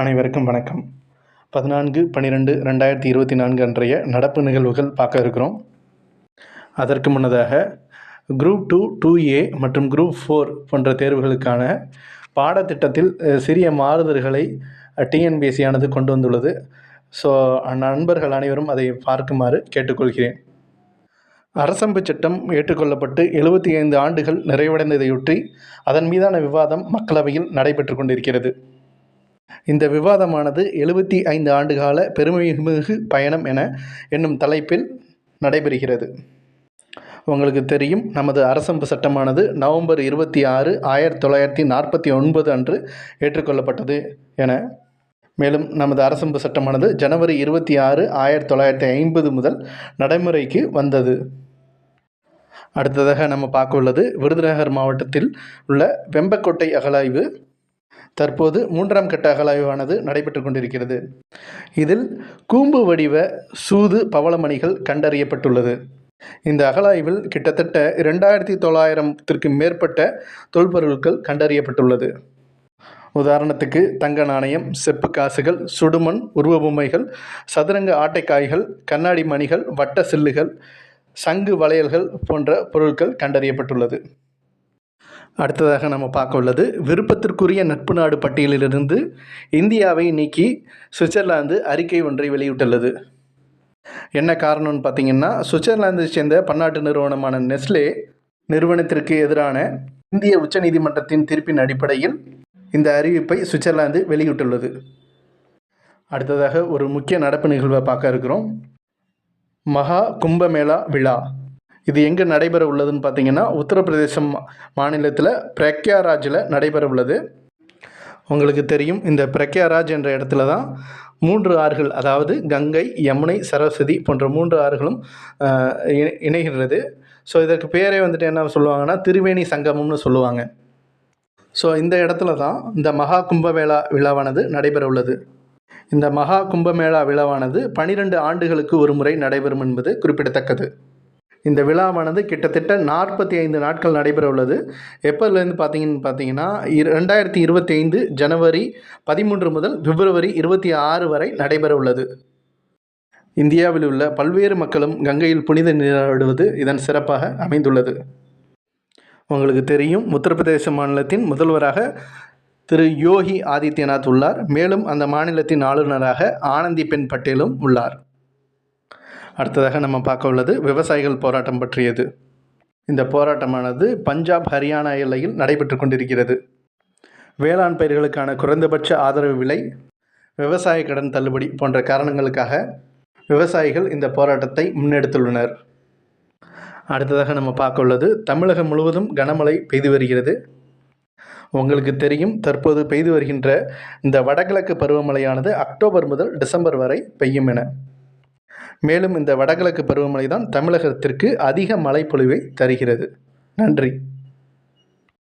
அனைவருக்கும் வணக்கம். பதினான்கு பன்னிரெண்டு ரெண்டாயிரத்தி இருபத்தி நான்கு அன்றைய நடப்பு நிகழ்வுகள் பார்க்க இருக்கிறோம். அதற்கு முன்னதாக குரூப் டூ டூ ஏ மற்றும் குரூப் ஃபோர் போன்ற தேர்வுகளுக்கான பாடத்திட்டத்தில் சிறிய மாறுதல்களை டிஎன்பிஎஸ்சியானது கொண்டு வந்துள்ளது. ஸோ நண்பர்கள் அனைவரும் அதை பார்க்குமாறு கேட்டுக்கொள்கிறேன். அரசம்பு சட்டம் ஏற்றுக்கொள்ளப்பட்டு எழுபத்தி ஐந்து ஆண்டுகள் நிறைவடைந்ததையொட்டி அதன் மீதான விவாதம் மக்களவையில் நடைபெற்று கொண்டிருக்கிறது. இந்த விவாதமானது எழுபத்தி ஐந்து ஆண்டுகால பெருமைமிகு பயணம் என என்னும் தலைப்பில் நடைபெறுகிறது. உங்களுக்கு தெரியும் நமது அரசம்பு சட்டமானது நவம்பர் இருபத்தி ஆறு ஆயிரத்தி தொள்ளாயிரத்தி நாற்பத்தி ஒன்பது அன்று ஏற்றுக்கொள்ளப்பட்டது என மேலும் நமது அரசம்பு சட்டமானது ஜனவரி இருபத்தி ஆறு ஆயிரத்தி தொள்ளாயிரத்தி ஐம்பது முதல் நடைமுறைக்கு வந்தது. அடுத்ததாக நம்ம பார்க்க உள்ளது விருதுநகர் மாவட்டத்தில் உள்ள வெம்பக்கோட்டை அகலாய்வு தற்போது மூன்றாம் கட்ட அகலாய்வானது நடைபெற்று கொண்டிருக்கிறது. இதில் கூம்பு வடிவ சூது பவளமணிகள் கண்டறியப்பட்டுள்ளது. இந்த அகலாய்வில் கிட்டத்தட்ட இரண்டாயிரத்தி தொள்ளாயிரத்திற்கு மேற்பட்ட தொல்பொருட்கள் கண்டறியப்பட்டுள்ளது. உதாரணத்துக்கு தங்க நாணயம் செப்பு காசுகள் சுடுமண் உருவ பொம்மைகள் சதுரங்க ஆட்டைக்காய்கள் கண்ணாடி மணிகள் வட்ட சில்லுகள் சங்கு வளையல்கள் போன்ற பொருட்கள் கண்டறியப்பட்டுள்ளது. அடுத்ததாக நம்ம பார்க்க உள்ளது விருப்பத்திற்குரிய நட்பு நாடு பட்டியலிலிருந்து இந்தியாவை நீக்கி சுவிட்சர்லாந்து அறிக்கை ஒன்றை வெளியிட்டுள்ளது. என்ன காரணம்னு பார்த்தீங்கன்னா சுவிட்சர்லாந்தை சேர்ந்த பன்னாட்டு நிறுவனமான நெஸ்லே நிறுவனத்திற்கு எதிரான இந்திய உச்சநீதிமன்றத்தின் தீர்ப்பின் அடிப்படையில் இந்த அறிவிப்பை சுவிட்சர்லாந்து வெளியிட்டுள்ளது. அடுத்ததாக ஒரு முக்கிய நடப்பு நிகழ்வை பார்க்க இருக்கிறோம். மகா கும்பமேளா விழா. இது எங்கே நடைபெற உள்ளதுன்னு பார்த்தீங்கன்னா உத்தரப்பிரதேசம் மாநிலத்தில் பிரக்யாராஜில் நடைபெற உள்ளது. உங்களுக்கு தெரியும் இந்த பிரக்யாராஜ் என்ற இடத்துல தான் மூன்று ஆறுகள் அதாவது கங்கை யமுனை சரஸ்வதி போன்ற மூன்று ஆறுகளும் இணை- இணைகிறது ஸோ இதற்கு பேரே வந்துட்டு என்ன சொல்லுவாங்கன்னா திருவேணி சங்கமம்னு சொல்லுவாங்க. ஸோ இந்த இடத்துல தான் இந்த மகா கும்பமேளா விழாவானது நடைபெற உள்ளது. இந்த மகா கும்பமேளா விழாவானது பனிரெண்டு ஆண்டுகளுக்கு ஒரு முறை நடைபெறும் என்பது குறிப்பிடத்தக்கது. இந்த விழாவானது கிட்டத்தட்ட நாற்பத்தி ஐந்து நாட்கள் நடைபெற உள்ளது எப்போதுலேருந்து பார்த்தீங்கன்னு பார்த்தீங்கன்னா ரெண்டாயிரத்தி இருபத்தி ஐந்து ஜனவரி பதிமூன்று முதல் பிப்ரவரி இருபத்தி ஆறு வரை நடைபெற உள்ளது இந்தியாவில் உள்ள பல்வேறு மக்களும் கங்கையில் புனித நீராடுவது இதன் சிறப்பாக அமைந்துள்ளது. உங்களுக்கு தெரியும் உத்தரப்பிரதேச மாநிலத்தின் முதல்வராக திரு யோகி ஆதித்யநாத் உள்ளார். மேலும் அந்த மாநிலத்தின் ஆளுநராக ஆனந்திபென் பட்டேலும் உள்ளார். அடுத்ததாக நம்ம பார்க்க உள்ளது விவசாயிகள் போராட்டம் பற்றியது. இந்த போராட்டமானது பஞ்சாப் ஹரியானா எல்லையில் நடைபெற்று கொண்டிருக்கிறது. வேளாண் பயிர்களுக்கான குறைந்தபட்ச ஆதரவு விலை விவசாய கடன் தள்ளுபடி போன்ற காரணங்களுக்காக விவசாயிகள் இந்த போராட்டத்தை முன்னெடுத்துள்ளனர். அடுத்ததாக நம்ம பார்க்க உள்ளது தமிழகம் முழுவதும் கனமழை பெய்து வருகிறது. உங்களுக்கு தெரியும் தற்போது பெய்து வருகின்ற இந்த வடகிழக்கு பருவமழையானது அக்டோபர் முதல் டிசம்பர் வரை பெய்யும் என. மேலும் இந்த வடகிழக்கு பருவமழை தான் தமிழகத்திற்கு அதிக மழைப்பொழிவை தருகிறது. நன்றி.